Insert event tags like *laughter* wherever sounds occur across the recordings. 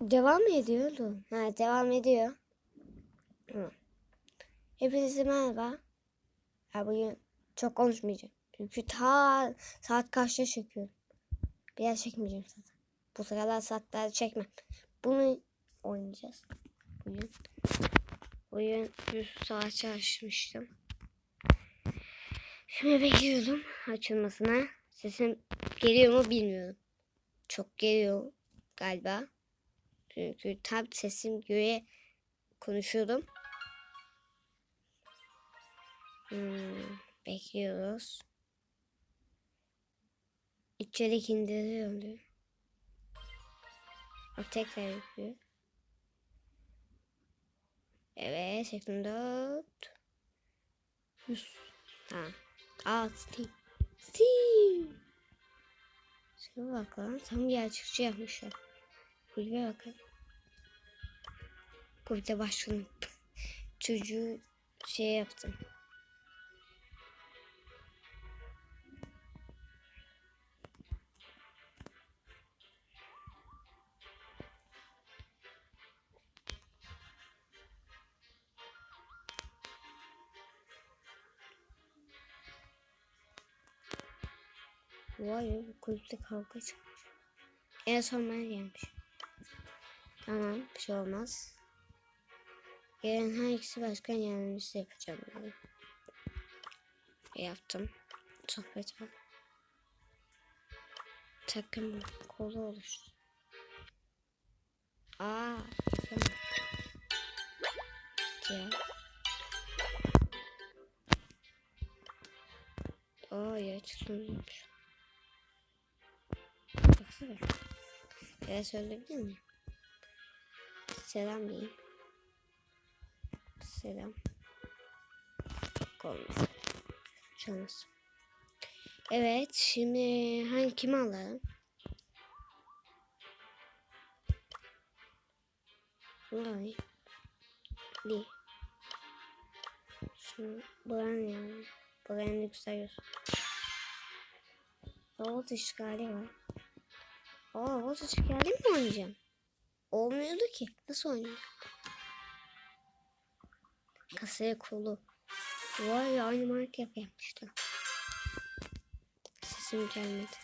Devam mı ediyordu? Ha devam ediyor. Hı. Hepinize merhaba. Ya bugün çok konuşmayacağım. Çünkü ta saat kaçta çekiyorum. Biraz çekmeyeceğim zaten. Bu sıralar saatler çekmem. Bunu oynayacağız. Bugün. Bugün 100 saat çalışmıştım. Şimdi bekliyorum açılmasına. Sesim geliyor mu bilmiyorum. Çok geliyor galiba. Çünkü tam sesim göre konuşuyordum. Hmm, bekliyoruz. İçerik indiriyorum diyor. Bak tekrar yapıyor. Evet 84 100 Tamam. Aa Steam. Steam. Şuna bak lan. Tam gerçekçi yapmışlar. Kulübe bakın. Kulübe başkanı. *laughs* Çocuğu şey yaptım. Vay be bu kulüpte kavga çıkmış. En son ben gelmiş. Tamam bir şey olmaz. Gelen her ikisi başkan yardımcısı yapacağım. E, yaptım. Sohbet al. Takım kolu oluştu. Aa, tamam. Gitti ya. Aa ya çıkmış. Baksana. Evet söyleyebilir miyim? Selam diyeyim. Selam. Olmaz. Şans. Evet şimdi hangi kimi alalım? Vay. Li. Şunu buranın yani. Buranın yükseliyorsun. Oğuz işgali var. Aa Oğuz işgali mi oynayacağım? Olmuyordu ki. Nasıl oynuyor? Kasaya kolu. Vay aynı marka yapmıştı. Sesim gelmedi.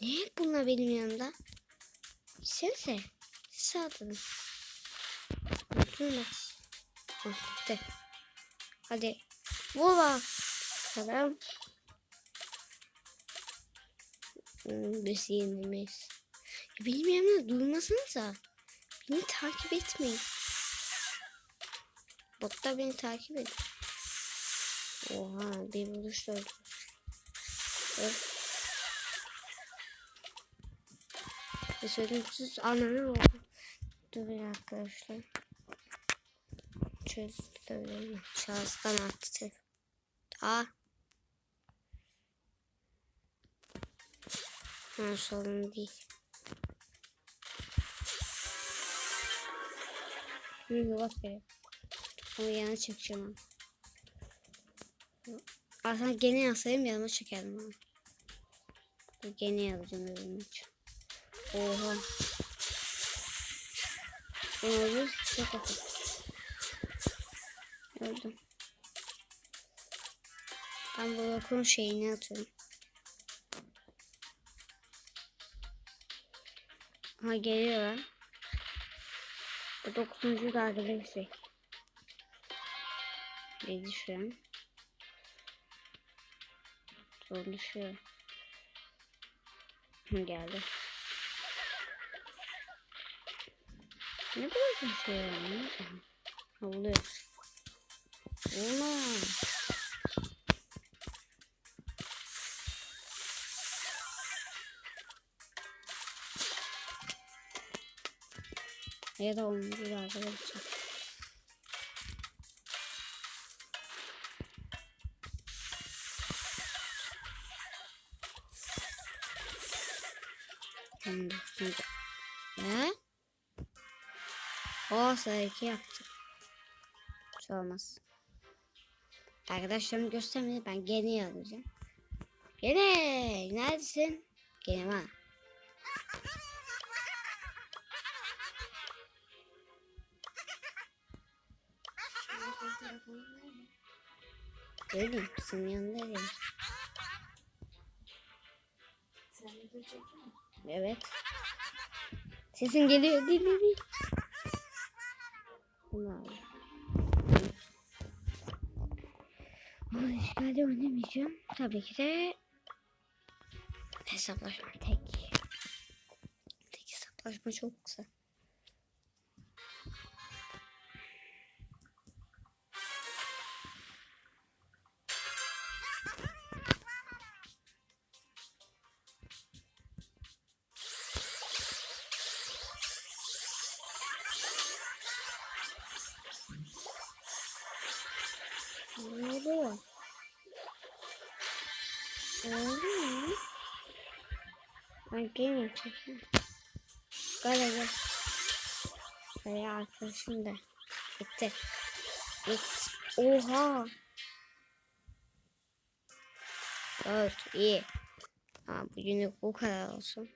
Ne bunlar benim yanımda? Sense. Mutlu bak. Ah, gitti. Hadi. Vova. Tamam. Hmm. Ya Benim yanımda durmasanıza. Beni takip etmeyin. Botlar beni takip edin. Oha bir buluş öldü. Bir söyleyeyim ananı oldu. Dur bir arkadaşlar. Söyleyeyim. Şahıstan attı. Aa. Ha sorun değil. Şimdi bak be. Onu yana çekeceğim. Aslında gene yazsayım yanıma çekerdim ama. Gene yazacağım öbürünün için. Oha. Oldu? Çok hafif. Öldüm. Ben bu lokun şeyini atıyorum. Ha geliyorlar. Bu dokuzuncu dalgada yüksek. Yedi şu an. Zorlaşıyor. Hı, Geldi. Ne kadar konuşuyor yani? Havlıyor. Ulan. Ya da yüksek. Hem de şimdi. Ne? O sıradaki yaptık. Şey olmaz. Arkadaşlarım göstermedi. Ben gene alacağım. Gene neredesin? Gene var. Öyleyim. Senin yanında öyleyim. Sen musun? Evet. Sesin geliyor. Değil değil değil. Bunu al. Ama işgalde oynamayacağım. Tabii ki de hesaplaşma tek. Tek hesaplaşma çok kısa. Oluyor? Ne oluyor? Ben gelmeyeyim çekeyim. Gel gel. Gel arkadaşım. Bitti. Oha. Dört. iyi. Ha, bugünlük bu kadar olsun.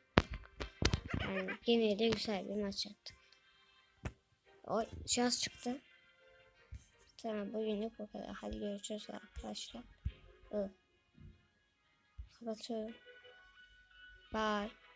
Yani yine de güzel bir maç yaptık. Oy şans çıktı. Tamam bugünlük bu kadar. Hadi görüşürüz arkadaşlar. Evet. Kapatıyorum. Bye.